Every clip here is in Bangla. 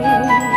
you.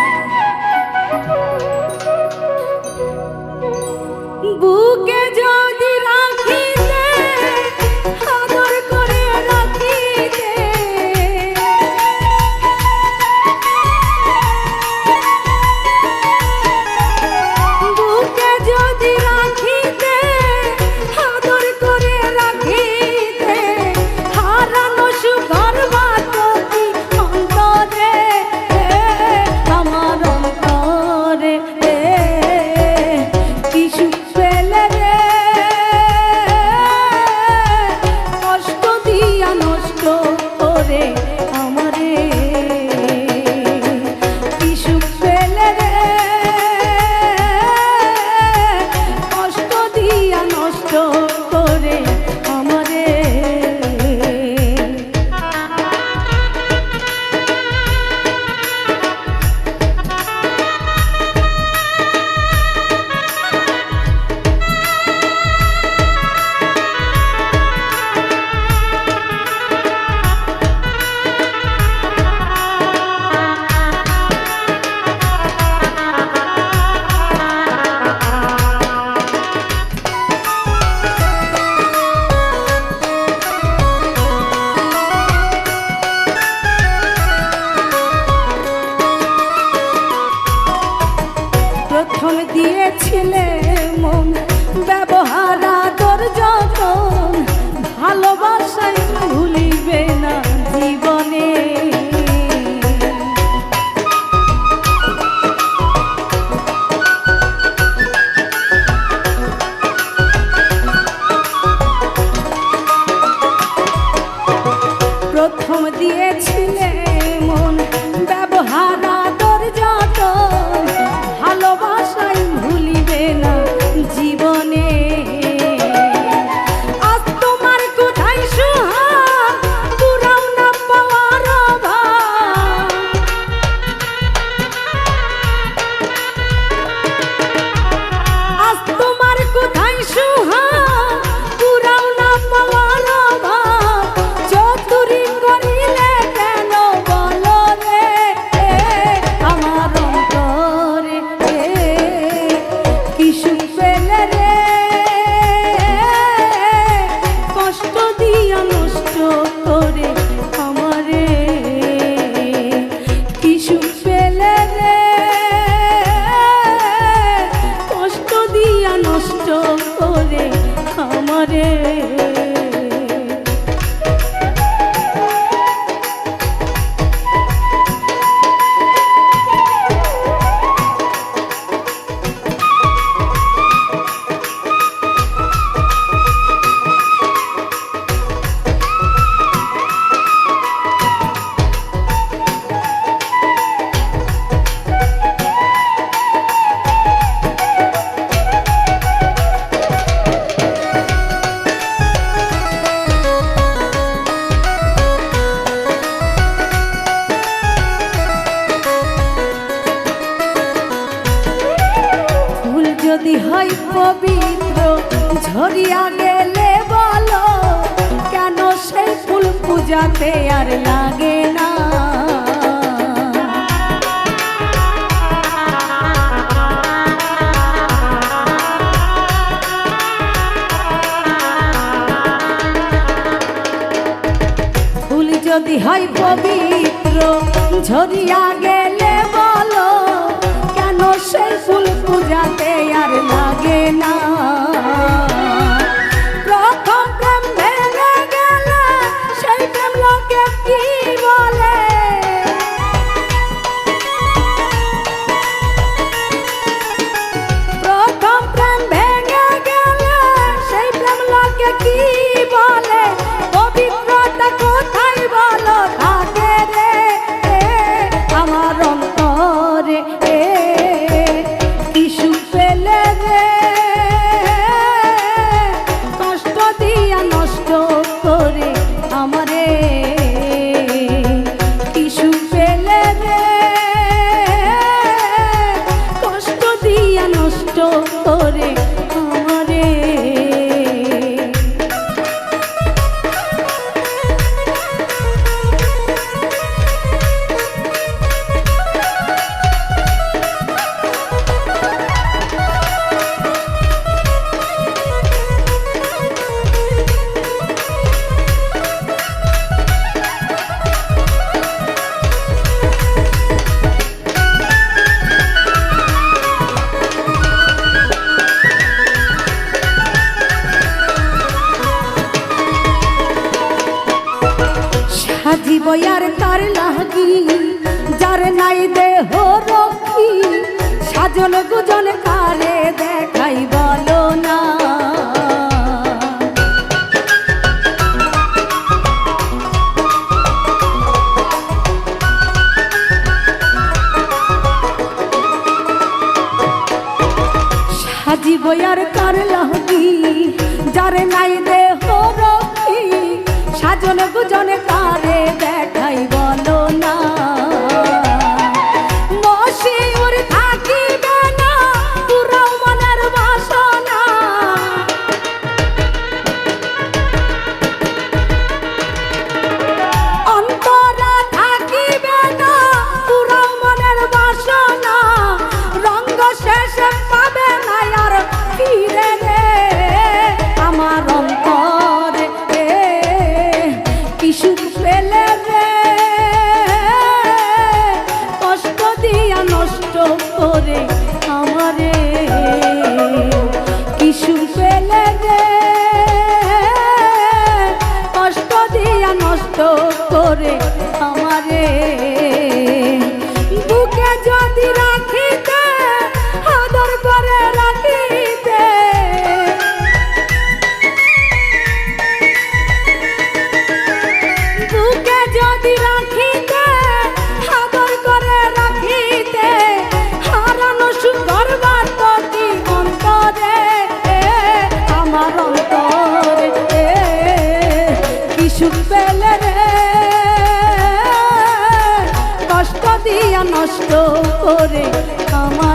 কষ্ট করে আমারে পবিত্র ঝরিয়া গেলে বলো, কেন সে ফুল পূজাতে আর লাগে না? ফুল যদি হয় পবিত্র, ঝরিয়া গেলে বলো, কেন সে ফুল পূজাতে আর লাগে না। বাঁধিব আর কার লাগি, যার নাই দেহ রক্ষী, সাজন গুজন কারে দেখাই বলো না। সাজিব আর কার লাগি, যার নাই দেহ সুখ পেলে নষ্ট করে আমার